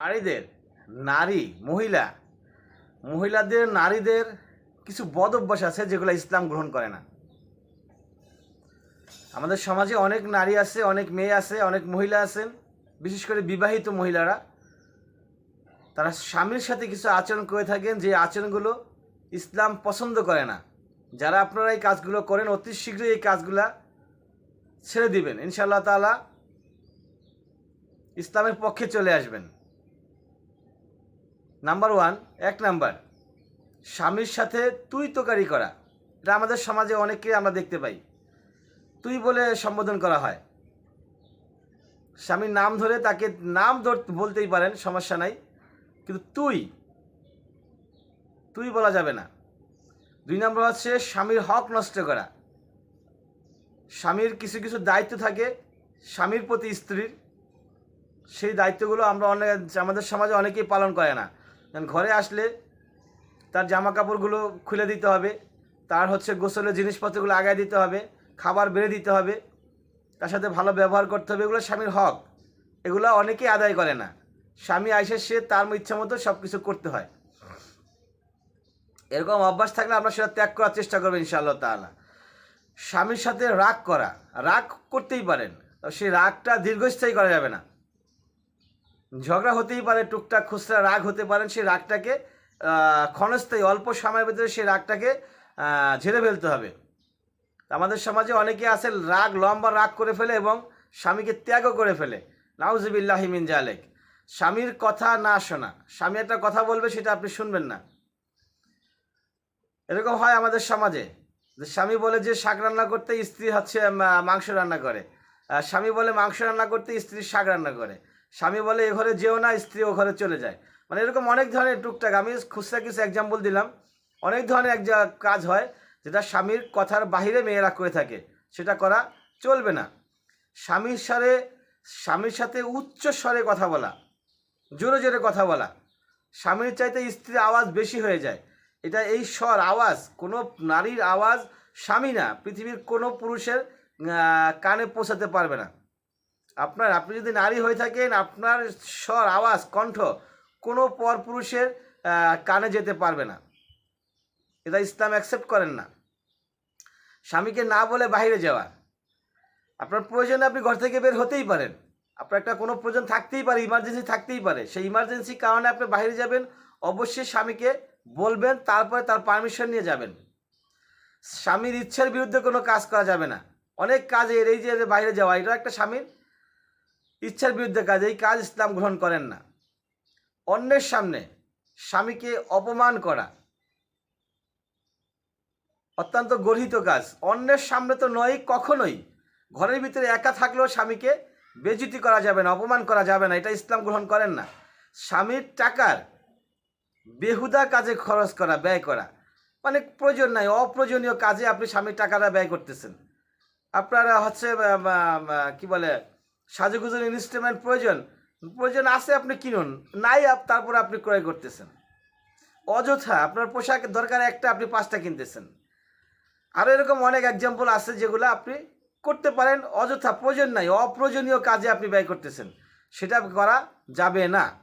নারীদের, নারী, মহিলা, মহিলাদের, নারীদের কিছু বদ অভ্যাস আছে যেগুলো ইসলাম গ্রহণ করে না। আমাদের সমাজে অনেক নারী আছে, অনেক মেয়ে আছে, অনেক মহিলা আছেন, বিশেষ করে বিবাহিত মহিলারা। তারা স্বামীর সাথে কিছু আচরণ করে থাকেন যে আচরণগুলো ইসলাম পছন্দ করে না। যারা আপনারা এই কাজগুলো করেন, অতি শীঘ্রই এই কাজগুলা ছেড়ে দিবেন। ইনশাআল্লাহ তাআলা ইসলামের পক্ষে চলে আসবেন। নাম্বার ওয়ান, এক নাম্বার, স্বামীর সাথে তুই তোকারি করা। এটা আমাদের সমাজে অনেককে আমরা দেখতে পাই। তুই বলে সম্বোধন করা হয়। স্বামীর নাম ধরে তাকে নাম ধর বলতেই পারেন, সমস্যা নাই। কিন্তু তুই তুই বলা যাবে না। দুই নম্বর হচ্ছে স্বামীর হক নষ্ট করা। স্বামীর কিছু কিছু দায়িত্ব থাকে, স্বামীর প্রতি স্ত্রীর। সেই দায়িত্বগুলো আমরা অনেক আমাদের সমাজে অনেকেই পালন করে না। যেমন ঘরে আসলে তার জামা কাপড়গুলো খুলে দিতে হবে, তার হচ্ছে গোসলের জিনিসপত্রগুলো আগায় দিতে হবে, খাবার বেড়ে দিতে হবে, তার সাথে ভালো ব্যবহার করতে হবে, এগুলো স্বামীর হক, এগুলো অনেকেই আদায় করে না। স্বামী আইসে সে তার ইচ্ছা মতো সব কিছু করতে হয়। এরকম অভ্যাস থাকলে আমরা সেটা ত্যাগ করার চেষ্টা করব ইনশাআল্লাহ তাআলা। স্বামীর সাথে রাগ করা, রাগ করতেই পারেন সেই রাগটা দীর্ঘস্থায়ী করা যাবে না। ঝগড়া হতেই পারে, টুকটাক খুচরা রাগ হতে পারেন সেই রাগটাকে ক্ষণস্থায়ী, অল্প সময়ের ভিতরে সেই রাগটাকে ঝেড়ে ফেলতে হবে। আমাদের সমাজে অনেকে আছে রাগ, লম্বা রাগ করে ফেলে এবং স্বামীকে ত্যাগও করে ফেলে। নাউজিবিল্লাহি মিন জালেক। স্বামীর কথা না শোনা। স্বামী একটা কথা বলবে, সেটা আপনি শুনবেন না। এরকম হয় আমাদের সমাজে। স্বামী বলে যে শাক রান্না করতে স্ত্রী হচ্ছে মাংস রান্না করে। স্বামী বলে মাংস রান্না করতে স্ত্রী শাক রান্না করে। স্বামী বলে, এ ঘরে যেও না, স্ত্রী ও ঘরে চলে যায়। মানে এরকম অনেক ধরনের টুকটাক, আমি খুচরা কিছু এক্সাম্পল দিলাম। অনেক ধরনের এক কাজ হয়, যেটা স্বামীর কথার বাহিরে মেয়েরা করে থাকে, সেটা করা চলবে না। স্বামীর সাথে স্বামীর সাথে উচ্চ স্বরে কথা বলা, জোরে জোরে কথা বলা, স্বামীর চাইতে স্ত্রীর আওয়াজ বেশি হয়ে যায়। এটা এই স্বর, আওয়াজ, কোনো নারীর আওয়াজ স্বামী না, পৃথিবীর কোনো পুরুষের কানে পৌঁছাতে পারবে না। আপনার, আপনি যদি নারী হয়ে থাকেন, আপনার স্বর, আওয়াজ, কণ্ঠ কোনো পর পুরুষের কানে যেতে পারবে না। এটা ইসলাম অ্যাকসেপ্ট করেন না। স্বামীকে না বলে বাইরে যাওয়া। আপনার প্রয়োজনে আপনি ঘর থেকে বের হতেই পারেন। আপনার একটা কোনো প্রয়োজন থাকতেই পারে ইমার্জেন্সি থাকতেই পারে। সেই ইমার্জেন্সি কারণে আপনি বাইরে যাবেন, অবশ্যই স্বামীকে বলবেন, তারপরে তার পারমিশন নিয়ে যাবেন। স্বামীর ইচ্ছার বিরুদ্ধে কোনো কাজ করা যাবে না। অনেক কাজের এই যে বাইরে যাওয়া, এটা একটা স্বামীর ইচ্ছার বিরুদ্ধে কাজ এই কাজ ইসলাম গ্রহণ করেন না। অন্যের সামনে স্বামীকে অপমান করা অত্যন্ত গর্হিত কাজ। অন্যের সামনে তো নয়, কখনোই। ঘরের ভিতরে একা থাকলেও স্বামীকে বেজিতি করা যাবে না, অপমান করা যাবে না, এটা ইসলাম গ্রহণ করেন না। স্বামীর টাকার বেহুদা কাজে খরচ করা, ব্যয় করা মানে প্রয়োজন নাই, অপ্রয়োজনীয় কাজে আপনি স্বামীর টাকাটা ব্যয় করতেছেন। আপনারা হচ্ছে কি বলে সাজুগুজুর ইনস্ট্রুমেন্ট প্রয়োজন। প্রয়োজন আছে, আপনি কিনুন। নাই, আপ তারপরে আপনি ক্রয় করতেছেন। অযথা আপনার পোশাক দরকার একটা আপনি পাঁচটা কিনতেছেন। আরও এরকম অনেক এক্সাম্পল আছে যেগুলো আপনি করতে পারেন। অযথা প্রয়োজন নাই, অপ্রয়োজনীয় কাজে আপনি ব্যয় করতেছেন। সেটা করা যাবে না।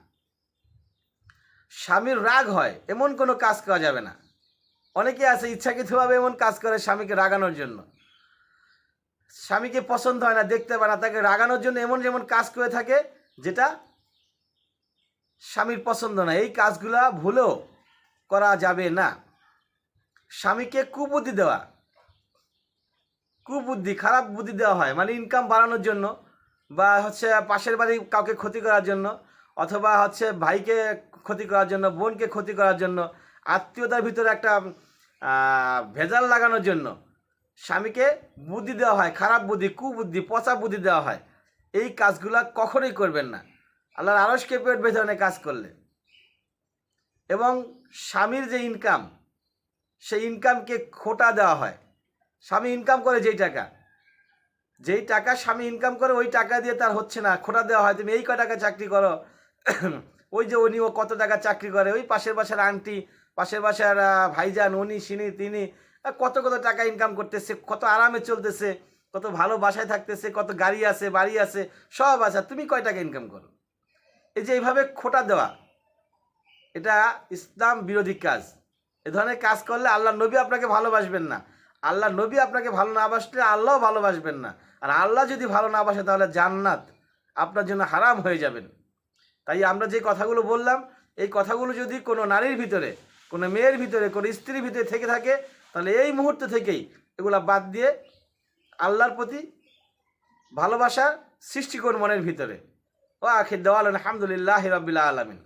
স্বামীর রাগ হয়, এমন কোনো কাজ করা যাবে না। অনেকে আছে ইচ্ছাকৃতভাবে এমন কাজ করে স্বামীকে রাগানোর জন্য। স্বামীকে পছন্দ হয় না, দেখতে পায় না, তাকে রাগানোর জন্য এমন যেমন কাজ করে থাকে যেটা স্বামীর পছন্দ না। এই কাজগুলা ভুলেও করা যাবে না। স্বামীকে কুবুদ্ধি দেওয়া, কুবুদ্ধি, খারাপ বুদ্ধি দেওয়া হয়। মানে ইনকাম বাড়ানোর জন্য বা হচ্ছে পাশের বাড়ি কাউকে ক্ষতি করার জন্য অথবা হচ্ছে ভাইকে ক্ষতি করার জন্য, বোনকে ক্ষতি করার জন্য, আত্মীয়তার ভিতরে একটা ভেজাল লাগানোর জন্য স্বামীকে বুদ্ধি দেওয়া হয়, খারাপ বুদ্ধি, কুবুদ্ধি, পচা বুদ্ধি দেওয়া হয়। এই কাজগুলো কখনোই করবেন না। আল্লাহর আরসকে পেট বেঁধে কাজ করলে। এবং স্বামীর যে ইনকাম সেই ইনকামকে খোটা দেওয়া হয়। স্বামী ইনকাম করে যেই টাকা। যেই টাকা স্বামী ইনকাম করে, ওই টাকা দিয়ে তার হচ্ছে না, খোটা দেওয়া হয়। তুমি এই ক টাকা চাকরি করো? ওই যে উনি ও কত টাকা চাকরি করে? ওই পাশের বাসার আন্টি পাশের বাসার ভাইজান, উনি, সিনি, তিনি কত কত টাকা ইনকাম করতেছে, কত আরামে চলতেছে, কত ভালো বাসায় থাকতেছে, কত গাড়ি আছে, বাড়ি আছে, সব আছে। তুমি কয় টাকা ইনকাম করো? এই যে এইভাবে খোটা দেওয়া, এটা ইসলাম বিরোধী কাজ। এ ধরনের কাজ করলে আল্লাহ নবী আপনাকে ভালোবাসবেন না। আল্লাহ নবী আপনাকে ভালো না বাসলে আল্লাহও ভালোবাসবেন না। আর আল্লাহ যদি ভালো না বাসে তাহলে জান্নাত আপনার জন্য হারাম হয়ে যাবেন। তাই আমরা যে কথাগুলো বললাম, এই কথাগুলো যদি কোনো নারীর ভিতরে, কোনো মেয়ের ভিতরে, কোনো স্ত্রীর ভিতরে থেকে থাকে তাহলে এই মুহূর্তে থেকেই এগুলা বাদ দিয়ে আল্লাহর প্রতি ভালোবাসা সৃষ্টি করুন মনের ভিতরে। ও আখির দেওয়াল আলহামদুলিল্লাহ রবিল্লা আলমিন।